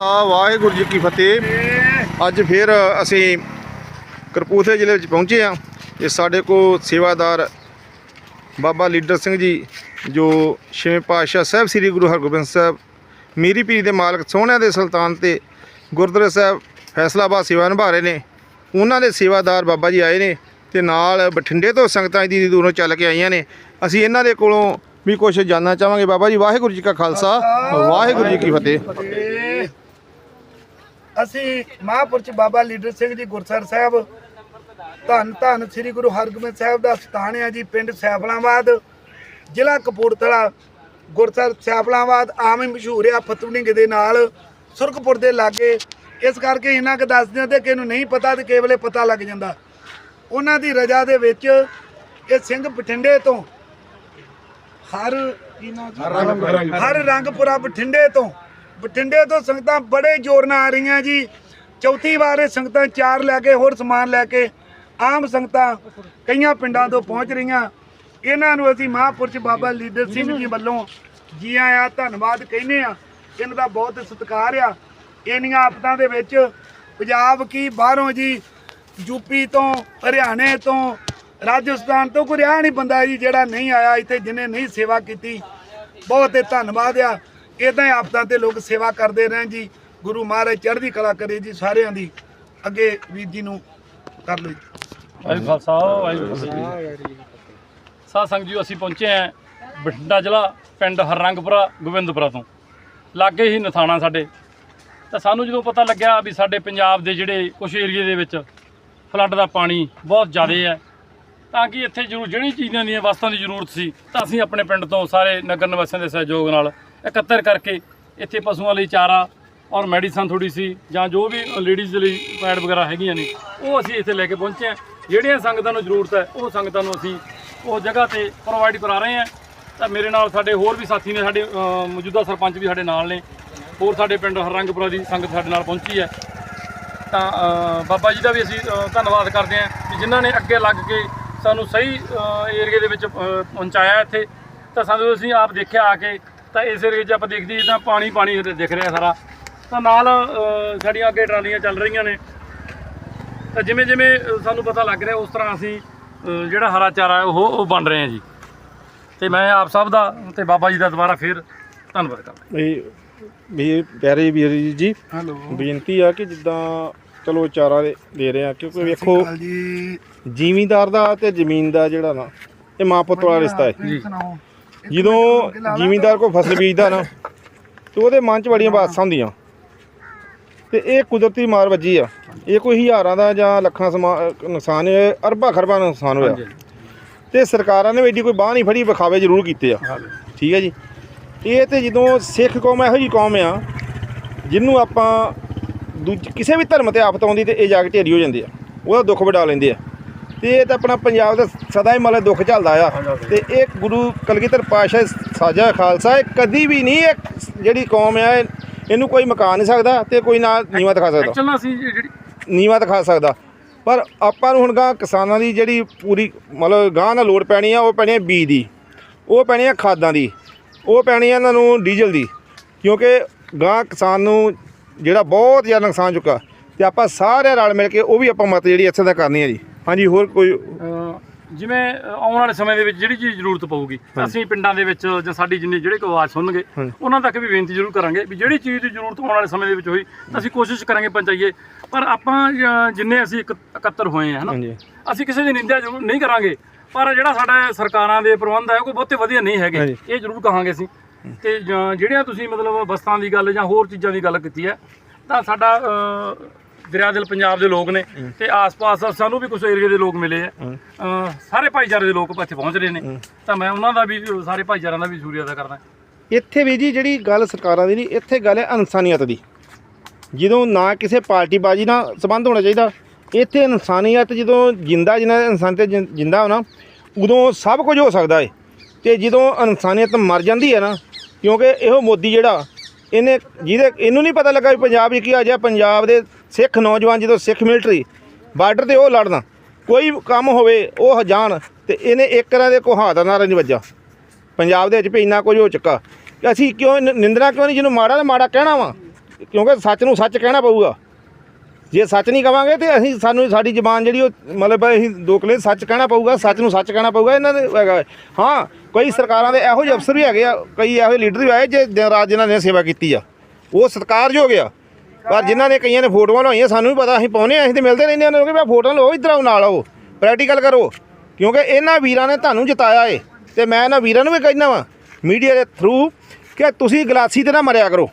ਆ ਵਾਹਿਗੁਰੂ ਜੀ ਕੀ ਫਤਿਹ। ਅੱਜ ਫਿਰ ਅਸੀਂ ਕਰਪੂਰਥਲੇ ਜ਼ਿਲ੍ਹੇ ਵਿੱਚ ਪਹੁੰਚੇ ਆ ਇਹ ਸਾਡੇ ਕੋਲ ਸੇਵਾਦਾਰ ਬਾਬਾ ਲੀਡਰ ਸਿੰਘ ਜੀ, ਜੋ ਛੇਵੇਂ ਪਾਤਸ਼ਾਹ ਸਾਹਿਬ ਸ੍ਰੀ ਗੁਰੂ ਹਰਗੋਬਿੰਦ ਸਾਹਿਬ, ਮੀਰੀ ਪੀਰੀ ਦੇ ਮਾਲਕ, ਸੋਹਣਿਆਂ ਦੇ ਸੁਲਤਾਨ ਤੇ ਗੁਰਦੁਆਰਾ ਸਾਹਿਬ ਫੈਸਲਾਬਾਦ ਸੇਵਾ ਨਿਭਾ ਰਹੇ ਨੇ। ਉਹਨਾਂ ਦੇ ਸੇਵਾਦਾਰ ਬਾਬਾ ਜੀ ਆਏ ਨੇ ਤੇ ਨਾਲ ਬਠਿੰਡੇ ਤੋਂ ਸੰਗਤਾਂ ਦੀ ਦੂਰੋਂ ਚੱਲ ਕੇ ਆਈਆਂ ਨੇ। ਅਸੀਂ ਇਹਨਾਂ ਦੇ ਕੋਲੋਂ ਵੀ ਕੁਝ ਜਾਨਣਾ ਚਾਹਾਂਗੇ। ਬਾਬਾ ਜੀ, ਵਾਹਿਗੁਰੂ ਜੀ ਕਾ ਖਾਲਸਾ, ਵਾਹਿਗੁਰੂ ਜੀ ਕੀ ਫਤਿਹ। ਅਸੀਂ ਮਹਾਂਪੁਰਸ਼ ਬਾਬਾ ਲੀਡਰ ਸਿੰਘ ਜੀ ਗੁਰਸਰ ਸਾਹਿਬ ਧੰਨ ਧੰਨ ਸ੍ਰੀ ਗੁਰੂ ਹਰਗੋਬਿੰਦ ਸਾਹਿਬ ਦਾ ਸਥਾਨ ਹੈ ਜੀ ਪਿੰਡ ਸੈਫਲਾਬਾਦ ਜ਼ਿਲ੍ਹਾ ਕਪੂਰਥਲਾ। ਗੁਰਸਰ ਸੈਫਲਾਬਾਦ ਆਮ ਹੀ ਮਸ਼ਹੂਰ ਆ ਫਤੂੜਿੰਗ ਦੇ ਨਾਲ ਸੁਰਖਪੁਰ ਦੇ ਲਾਗੇ। ਇਸ ਕਰਕੇ ਇਹਨਾਂ ਕੁ ਦੱਸਦੇ ਆ ਤੇ ਕਿ ਇਹਨੂੰ ਨਹੀਂ ਪਤਾ ਤੇ ਕੇਵਲੇ ਪਤਾ ਲੱਗ ਜਾਂਦਾ। ਉਹਨਾਂ ਦੀ ਰਜਾ ਦੇ ਵਿੱਚ ਇਹ ਸਿੰਘ ਬਠਿੰਡੇ ਤੋਂ ਹਰ? ਹਰ ਰੰਗਪੁਰਾ ਬਠਿੰਡੇ ਤੋਂ ਬਠਿੰਡੇ ਤੋਂ ਸੰਗਤਾਂ ਬੜੇ ਜ਼ੋਰ ਨਾਲ ਆ ਰਹੀਆਂ ਜੀ। ਚੌਥੀ ਵਾਰ ਇਹ ਸੰਗਤਾਂ ਚਾਰ ਲੈ ਕੇ, ਹੋਰ ਸਮਾਨ ਲੈ ਕੇ ਆਮ ਸੰਗਤਾਂ ਕਈਆਂ ਪਿੰਡਾਂ ਤੋਂ ਪਹੁੰਚ ਰਹੀਆਂ। ਇਹਨਾਂ ਨੂੰ ਅਸੀਂ ਮਹਾਂਪੁਰਸ਼ ਬਾਬਾ ਲੀਡਰ ਸਿੰਘ ਜੀ ਵੱਲੋਂ ਜੀ ਆਇਆਂ ਧੰਨਵਾਦ ਕਹਿੰਦੇ ਆ ਇਹਨਾਂ ਦਾ ਬਹੁਤ ਸਤਿਕਾਰ ਆ। ਇੰਨੀਆਂ ਆਫਤਾਂ ਦੇ ਵਿੱਚ ਪੰਜਾਬ ਕੀ ਬਾਹਰੋਂ ਜੀ ਯੂਪੀ ਤੋਂ, ਹਰਿਆਣੇ ਤੋਂ, ਰਾਜਸਥਾਨ ਤੋਂ ਕੋਈ ਰਿਹਾ ਨਹੀਂ ਬੰਦਾ ਜੀ ਜਿਹੜਾ ਨਹੀਂ ਆਇਆ, ਇੱਥੇ ਜਿਹਨੇ ਨਹੀਂ ਸੇਵਾ ਕੀਤੀ। ਬਹੁਤ ਧੰਨਵਾਦ ਆ। ਇਦਾਂ ਹੀ ਆਪਦਾ ਤੇ ਲੋਕ ਸੇਵਾ ਕਰਦੇ ਰਹਿਣ ਜੀ, ਗੁਰੂ ਮਹਾਰਾਜ ਚੜ੍ਹਦੀ ਕਲਾ ਕਰੇ ਜੀ, ਸਾਰਿਆਂ ਦੀ। ਅੱਗੇ ਵੀਰ ਜੀ ਨੂੰ ਕਰ ਲਓ ਜੀ। ਵਾਹਿਗੁਰੂ ਖਾਲਸਾ, ਵਾਹਿਗੁਰੂ ਜੀ ਕੀ ਸਾਧ ਸੰਗਤ ਜੀ, ਅਸੀਂ ਪਹੁੰਚੇ ਆਂ ਬਠਿੰਡਾ ਜ਼ਿਲ੍ਹਾ, ਪਿੰਡ ਹਰਰੰਗਪੁਰਾ, ਗੋਬਿੰਦਪੁਰਾ ਤੋਂ। ਲਾਗੇ ਹੀ ਨਥਾਣਾ ਸਾਡੇ। ਤਾਂ ਸਾਨੂੰ ਜਦੋਂ ਪਤਾ ਲੱਗਿਆ ਵੀ ਸਾਡੇ ਪੰਜਾਬ ਦੇ ਜਿਹੜੇ ਕੁਝ ਏਰੀਏ ਦੇ ਵਿੱਚ ਫਲੱਡ ਦਾ ਪਾਣੀ ਬਹੁਤ ਜ਼ਿਆਦਾ ਹੈ, ਤਾਂ ਕਿ ਇੱਥੇ ਜ਼ਰੂਰ ਜਿਹੜੀ ਚੀਜ਼ਾਂ ਦੀਆਂ ਵਸਤਾਂ ਦੀ ਜ਼ਰੂਰਤ ਸੀ, ਤਾਂ ਅਸੀਂ ਆਪਣੇ ਪਿੰਡ ਤੋਂ ਸਾਰੇ ਨਗਰ ਨਿਵਾਸੀਆਂ ਦੇ ਸਹਿਯੋਗ ਨਾਲ ਇਕੱਤਰ ਕਰਕੇ ਇੱਥੇ ਪਸ਼ੂਆਂ ਲਈ ਚਾਰਾ ਔਰ ਮੈਡੀਸਨ ਥੋੜੀ ਸੀ ਜਾਂ ਜੋ ਵੀ ਲੇਡੀਜ਼ ਦੇ ਲਈ ਪੈਡ ਵਗੈਰਾ ਹੈਗੀਆਂ ਨੇ, ਉਹ ਅਸੀਂ ਇੱਥੇ ਲੈ ਕੇ ਪਹੁੰਚੇ ਹਾਂ। ਜਿਹੜੀਆਂ ਸੰਗਤਾਂ ਨੂੰ ਜ਼ਰੂਰਤ ਹੈ, ਉਹ ਸੰਗਤਾਂ ਨੂੰ ਅਸੀਂ ਉਹ ਜਗ੍ਹਾ ਤੇ ਪ੍ਰੋਵਾਈਡ ਕਰਾ ਰਹੇ ਹਾਂ। ਤਾਂ ਮੇਰੇ ਨਾਲ ਸਾਡੇ ਹੋਰ ਵੀ ਸਾਥੀ ਨੇ, ਸਾਡੇ ਮੌਜੂਦਾ ਸਰਪੰਚ ਵੀ ਸਾਡੇ ਨਾਲ ਨੇ। ਹੋਰ ਸਾਡੇ ਪਿੰਡ ਹਰੰਗਪੁਰਾ ਦੀ ਸੰਗਤ ਸਾਡੇ ਨਾਲ ਪਹੁੰਚੀ ਹੈ। ਤਾਂ ਬਾਬਾ ਜੀ ਦਾ ਵੀ ਅਸੀਂ ਧੰਨਵਾਦ ਕਰਦੇ ਹਾਂ ਕਿ ਜਿਨ੍ਹਾਂ ਨੇ ਅੱਗੇ ਲੱਗ ਕੇ ਸਾਨੂੰ ਸਹੀ ਏਰੀਏ ਦੇ ਵਿੱਚ ਪਹੁੰਚਾਇਆ ਇੱਥੇ। ਤਾਂ ਸਾਨੂੰ ਅਸੀਂ ਆਪ ਦੇਖਿਆ ਆ ਕੇ ਤਾਂ ਇਸ ਏਰੀਏ 'ਚ ਆਪਾਂ ਦੇਖਦੇ ਤਾਂ ਪਾਣੀ ਪਾਣੀ ਦਿਖ ਰਿਹਾ ਸਾਰਾ। ਤਾਂ ਨਾਲ ਸਾਡੀਆਂ ਅੱਗੇ ਟਰਾਲੀਆਂ ਚੱਲ ਰਹੀਆਂ ਨੇ। ਤਾਂ ਜਿਵੇਂ ਜਿਵੇਂ ਸਾਨੂੰ ਪਤਾ ਲੱਗ ਰਿਹਾ ਉਸ ਤਰ੍ਹਾਂ ਅਸੀਂ ਜਿਹੜਾ ਹਰਾ ਚਾਰਾ ਉਹ ਉਹ ਬਣ ਰਹੇ ਹਾਂ ਜੀ। ਤੇ ਮੈਂ ਆਪ ਸਭ ਦਾ ਤੇ ਬਾਬਾ ਜੀ ਦਾ ਦੁਬਾਰਾ ਫੇਰ ਧੰਨਵਾਦ ਕਰਦਾ। ਇਹ ਵੀ ਪਿਆਰੇ ਵੀਰ ਜੀ ਹੈਲੋ। ਬੇਨਤੀ ਆ ਕਿ ਜਿੱਦਾਂ ਚਲੋ ਚਾਰਾ ਦੇ ਰਹੇ ਆ ਕਿਉਂਕਿ ਵੇਖੋ ਜੀ। ਜ਼ਿਮੀਂਦਾਰ ਦਾ ਤੇ ਜ਼ਮੀਨ ਦਾ ਜਿਹੜਾ ਨਾ ਇਹ ਮਾਂ ਪੁੱਤ ਵਾਲਾ ਰਿਸ਼ਤਾ ਹੈ। ਜਦੋਂ ਜ਼ਿਮੀਂਦਾਰ ਕੋ ਫਸਲ ਬੀਜਦਾ ਨਾ ਤੇ ਉਹਦੇ ਮਨ 'ਚ ਬੜੀਆਂ ਬਾਤਾਂ ਹੁੰਦੀਆਂ। ਤੇ ਇਹ ਕੁਦਰਤੀ ਮਾਰ ਵੱਜੀ ਆ। ਇਹ ਕੋਈ ਹਜ਼ਾਰਾਂ ਦਾ ਜਾਂ ਲੱਖਾਂ ਨੁਕਸਾਨ ਹੈ ਅਰਬਾਂ ਖਰਬਾਂ ਦਾ ਨੁਕਸਾਨ ਹੋਇਆ। ਤੇ ਸਰਕਾਰਾਂ ਨੇ ਵੀ ਐਡੀ ਕੋਈ ਬਾਹ ਨਹੀਂ ਫੜੀ ਵਿਖਾਵੇ ਜ਼ਰੂਰ ਕੀਤੇ ਆ। ਠੀਕ ਹੈ ਜੀ। ਇਹ ਤੇ ਜਦੋਂ ਸਿੱਖ ਕੌਮ ਇਹੋ ਜੀ ਕੌਮ ਆ ਜਿਹਨੂੰ ਆਪਾਂ ਦੂਜ ਕਿਸੇ ਵੀ ਧਰਮ ਤੇ ਆਫਤ ਆਉਂਦੀ ਤੇ ਇਹ ਜਾ ਕੇ ਢੇਰੀ ਹੋ ਜਾਂਦੇ ਆ। ਉਹਦਾ ਦੁੱਖ ਵਡਾ ਲੈਂਦੇ ਆ। ਤੇ ਇਹ ਤਾਂ ਆਪਣਾ ਪੰਜਾਬ ਦਾ ਸਦਾ ਹੀ ਮਤਲਬ ਦੁੱਖ ਚੱਲਦਾ ਆ। ਤੇ ਇਹ ਗੁਰੂ ਕਲਗੀਧਰ ਪਾਤਸ਼ਾਹ ਸਾਜਾ ਖਾਲਸਾ ਇਹ ਕਦੀ ਵੀ ਨਹੀਂ ਇਹ ਜਿਹੜੀ ਕੌਮ ਆ ਇਹ- ਇਹਨੂੰ ਕੋਈ ਮਕਾਨ ਨਹੀਂ ਸਕਦਾ ਤੇ ਕੋਈ ਨਾ ਨੀਵਾ ਦਿਖਾ ਸਕਦਾ। ਨਾਲ ਅਸੀਂ ਜਿਹੜੀ ਨੀਵਾ ਦਿਖਾ ਸਕਦਾ। ਪਰ ਆਪਾਂ ਨੂੰ ਹੁਣ ਗਾਂ ਕਿਸਾਨਾਂ ਦੀ ਜਿਹੜੀ ਪੂਰੀ ਮਤਲਬ ਗਾਂ ਨਾਲ ਲੋੜ ਪੈਣੀ ਆ ਉਹ ਪੈਣੀ ਆ ਬੀਜ ਦੀ ਉਹ ਪੈਣੀ ਆ ਖਾਦਾਂ ਦੀ ਉਹ ਪੈਣੀ ਆ ਇਹਨਾਂ ਨੂੰ ਡੀਜ਼ਲ ਦੀ। ਕਿਉਂਕਿ ਗਾਂ ਕਿਸਾਨ ਨੂੰ ਜਿਹੜਾ ਬਹੁਤ ਜ਼ਿਆਦਾ ਨੁਕਸਾਨ ਚੁੱਕਾ ਤੇ ਆਪਾਂ ਸਾਰੇ ਰਲ ਮਿਲ ਕੇ ਉਹ ਵੀ ਆਪਾਂ ਮਤ ਜਿਹੜੀ ਇੱਥੇ ਦਾ ਕਰਨੀ ਹੈ ਜੀ। ਹਾਂਜੀ ਹੋਰ ਕੋਈ ਅਹ ਜਿਵੇਂ ਆਉਣ ਵਾਲੇ ਸਮੇਂ ਦੇ ਵਿੱਚ ਜਿਹੜੀ ਚੀਜ਼ ਜ਼ਰੂਰਤ ਪਊਗੀ ਅਸੀਂ ਪਿੰਡਾਂ ਦੇ ਵਿੱਚ ਜਾਂ ਸਾਡੀ ਜਿੰਨੇ ਜਿਹੜੇ ਕੋ ਆਵਾਜ਼ ਸੁਣਨਗੇ। ਉਹਨਾਂ ਤੱਕ ਵੀ ਬੇਨਤੀ ਜ਼ਰੂਰ ਕਰਾਂਗੇ ਵੀ ਜਿਹੜੀ ਚੀਜ਼ ਦੀ ਜ਼ਰੂਰਤ ਆਉਣ ਵਾਲੇ ਸਮੇਂ ਦੇ ਵਿੱਚ ਹੋਈ ਤਾਂ ਅਸੀਂ ਕੋਸ਼ਿਸ਼ ਕਰਾਂਗੇ ਪਹੁੰਚਾਈਏ। ਪਰ ਆਪਾਂ ਜਿੰਨੇ ਅਸੀਂ ਇਕ- ਇਕੱਤਰ ਹੋਏ ਆ ਹਨਾ? ਹਾਂਜੀ। ਅਸੀਂ ਕਿਸੇ ਦੀ ਨਿੰਦਿਆ ਜ਼ਰੂਰ ਨਹੀਂ ਕਰਾਂਗੇ ਪਰ ਜਿਹੜਾ ਸਾਡਾ ਸਰਕਾਰਾਂ ਦੇ ਪ੍ਰਬੰਧ ਹੈ ਉਹ ਕੋਈ ਬਹੁਤੇ ਵਧੀਆ ਨਹੀਂ ਹੈਗੇ। ਹਾਂਜੀ। ਇਹ ਜ਼ਰੂਰ ਕਹਾਂਗੇ ਅਸੀਂ ਤੇ ਜਾਂ ਜਿਹੜੀਆਂ ਤੁਸੀਂ ਮਤਲਬ ਵਸਤਾਂ ਦੀ ਗੱਲ ਜਾਂ ਹੋਰ ਚੀਜ਼ਾਂ ਦੀ ਗੱਲ ਕੀਤੀ ਹੈ ਤਾਂ ਸਾਡਾ ਦਰਿਆ ਦਿਲ ਪੰਜਾਬ ਦੇ ਲੋਕ ਨੇ ਤੇ ਆਸ-ਪਾਸ ਸਾਨੂੰ ਵੀ ਕੁਝ ਏਰੀਏ ਦੇ ਲੋਕ ਮਿਲੇ ਆ। ਸਾਰੇ ਭਾਈਚਾਰੇ ਦੇ ਲੋਕ ਇੱਥੇ ਪਹੁੰਚ ਰਹੇ ਨੇ। ਤਾਂ ਮੈਂ ਉਹਨਾਂ ਦਾ ਵੀ ਸਾਰੇ ਭਾਈਚਾਰਿਆਂ ਦਾ ਵੀ ਸ਼ੁਕਰੀਆ ਅਦਾ ਕਰਦਾ। ਇੱਥੇ ਵੀ ਜੀ ਜਿਹੜੀ ਗੱਲ ਸਰਕਾਰਾਂ ਦੀ ਨਹੀਂ ਇੱਥੇ ਗੱਲ ਹੈ ਇਨਸਾਨੀਅਤ ਦੀ। ਜਦੋਂ ਨਾ ਕਿਸੇ ਪਾਰਟੀ ਬਾਜੀ ਨਾਲ ਸੰਬੰਧ ਹੋਣਾ ਚਾਹੀਦਾ ਇੱਥੇ ਇਨਸਾਨੀਅਤ ਜਦੋਂ ਜਿੰਦਾ ਜਿੰਨਾ ਇਨਸਾਨ ਤੇ ਜਿੰਦਾ ਹੋਣਾ ਉਦੋਂ ਸਭ ਕੁਝ ਹੋ ਸਕਦਾ ਹੈ ਤੇ ਜਦੋਂ ਇਨਸਾਨੀਅਤ ਮਰ ਜਾਂਦੀ ਹੈ ਨਾ ਕਿਉਂਕਿ ਇਹੋ ਮੋਦੀ ਜਿਹੜਾ ਇਹਨੇ ਜਿਹਦੇ ਇਹਨੂੰ ਨਹੀਂ ਪਤਾ ਲੱਗਾ ਵੀ ਪੰਜਾਬ ਵਿੱਚ ਕੀ ਆ ਜਾ ਪੰਜਾਬ ਦੇ ਸਿੱਖ ਨੌਜਵਾਨ ਜਦੋਂ ਸਿੱਖ ਮਿਲਟਰੀ ਬਾਰਡਰ ਤੇ ਉਹ ਲੜਨਾ, ਕੋਈ ਕੰਮ ਹੋਵੇ, ਉਹ ਜਾਣ ਤੇ ਇਹਨੇ ਇੱਕ ਤਰ੍ਹਾਂ ਦੇ ਕੋਹਾ ਦਾ ਨਾਰਾ ਨਹੀਂ ਵੱਜਾ ਪੰਜਾਬ ਦੇ ਵਿੱਚ ਵੀ ਇੰਨਾ ਕੁਝ ਹੋ ਚੁੱਕਾ। ਕਿ ਅਸੀਂ ਕਿਉਂ ਨਿੰਦਰਾ ਕਿਉਂ ਨਹੀਂ? ਜਿਹਨੂੰ ਮਾੜਾ ਤੇ ਮਾੜਾ ਕਹਿਣਾ ਵਾ, ਕਿਉਂਕਿ ਸੱਚ ਨੂੰ ਸੱਚ ਕਹਿਣਾ ਪਊਗਾ। ਜੇ ਸੱਚ ਨਹੀਂ ਕਵਾਂਗੇ ਤੇ ਅਸੀਂ ਸਾਨੂੰ ਸਾਡੀ ਜ਼ਬਾਨ ਜਿਹੜੀ ਉਹ ਮਤਲਬ ਅਸੀਂ ਦੋਕਲੇ ਸੱਚ ਕਹਿਣਾ ਪਊਗਾ, ਸੱਚ ਨੂੰ ਸੱਚ ਕਹਿਣਾ ਪਊਗਾ, ਇਹਨਾਂ ਦੇ ਹੈਗਾ। ਹਾਂ, ਕਈ ਸਰਕਾਰਾਂ ਦੇ ਇਹੋ ਜਿਹੇ ਅਫਸਰ ਵੀ ਹੈਗੇ ਆ, ਕਈ ਇਹੋ ਜਿਹੇ ਲੀਡਰ ਵੀ ਆਏ ਜੇ ਦਿਨ ਰਾਤ ਜਿਨ੍ਹਾਂ ਨੇ ਸੇਵਾ ਕੀਤੀ ਆ। ਉਹ ਸਤਿਕਾਰਯੋਗ ਆ। ਪਰ ਜਿਨ੍ਹਾਂ ਨੇ ਕਈਆਂ ਨੇ ਫੋਟੋਆਂ ਲਾਈਆਂ ਸਾਨੂੰ ਵੀ ਪਤਾ, ਅਸੀਂ ਪਾਉਨੇ ਆ, ਅਸੀਂ ਤੇ ਮਿਲਦੇ ਰਹਿੰਦੇ ਹਾਂ ਉਹਨਾਂ ਨੂੰ ਕਿ ਮੈਂ ਫੋਟੋਆਂ ਲਓ, ਇੱਧਰ ਆਓ, ਨਾਲ ਆਓ, ਪ੍ਰੈਕਟੀਕਲ ਕਰੋ। ਕਿਉਂਕਿ ਇਹਨਾਂ ਵੀਰਾਂ ਨੇ ਤੁਹਾਨੂੰ ਜਿਤਾਇਆ ਏ, ਤੇ ਮੈਂ ਇਹਨਾਂ ਵੀਰਾਂ ਨੂੰ ਵੀ ਕਹਿੰਦਾ ਵਾਂ, ਮੀਡੀਆ ਦੇ ਥਰੂ ਕਿ ਤੁਸੀਂ ਗਲਾਸੀ ਤੇ ਨਾ ਮਰਿਆ ਕਰੋ।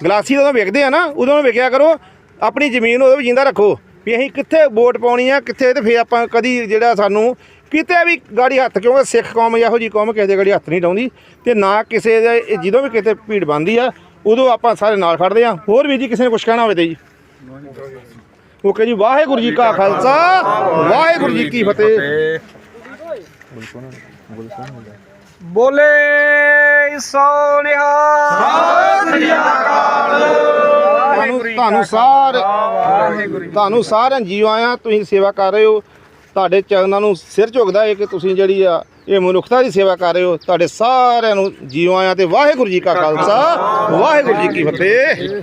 ਗਲਾਸੀ ਜਦੋਂ ਵਿਕਦੇ ਆ ਨਾ, ਉਦੋਂ ਵਿਕਿਆ ਕਰੋ ਆਪਣੀ ਜ਼ਮੀਨ ਉਹਦੇ ਵੀ ਜਿੰਦਾ ਰੱਖੋ। ਵੀ ਅਸੀਂ ਕਿੱਥੇ ਵੋਟ ਪਾਉਣੀ ਆ ਕਿੱਥੇ ਤੇ ਫੇਰ ਆਪਾਂ ਕਦੀ ਜਿਹੜਾ ਸਾਨੂੰ ਕਿਤੇ ਵੀ ਗਾੜੀ ਹੱਥ ਕਿਉਂਕਿ ਸਿੱਖ ਕੌਮ ਇਹੋ ਜੀ ਕੌਮ ਕਿਸੇ ਦੇ ਗਾੜੀ ਹੱਥ ਨਹੀਂ ਡਾਉਂਦੀ ਤੇ ਨਾ ਕਿਸੇ ਦੇ ਇਹ ਜਦੋਂ ਵੀ ਕਿਤੇ ਭੀੜ ਬੰਦੀ ਆ ਉਦੋਂ ਆਪਾਂ ਸਾਰੇ ਨਾਲ ਖੜਦੇ ਆ। ਹੋਰ ਵੀ ਜੀ ਕਿਸੇ ਨੇ ਕੁਝ ਕਹਿਣਾ ਹੋਵੇ ਤੇ ਜੀ? ਓਕੇ ਜੀ ਵਾਹਿਗੁਰੂ ਜੀ ਕਾ ਖਾਲਸਾ ਵਾਹਿਗੁਰੂ ਜੀ ਕੀ ਫਤਿਹ। ਬੋਲੇ ਸੋਨਿਹਾ ਤੁਹਾਨੂੰ ਤੁਹਾਨੂੰ ਸਾਰੇ ਤੁਹਾਨੂੰ ਸਾਰਿਆਂ ਜੀਵ ਆਇਆਂ ਤੁਸੀਂ ਸੇਵਾ ਕਰ ਰਹੇ ਹੋ। ਤੁਹਾਡੇ ਚਰਨਾਂ ਨੂੰ ਸਿਰ ਝੁਕਦਾ ਹੈ ਕਿ ਤੁਸੀਂ ਜਿਹੜੀ ਆ ਇਹ ਮਨੁੱਖਤਾ ਦੀ ਸੇਵਾ ਕਰ ਰਹੇ ਹੋ। ਤੁਹਾਡੇ ਸਾਰਿਆਂ ਨੂੰ ਜੀਵ ਆਇਆਂ ਤੇ ਵਾਹਿਗੁਰੂ ਜੀ ਕਾ ਖਾਲਸਾ ਵਾਹਿਗੁਰੂ ਜੀ ਕੀ ਫਤਿਹ।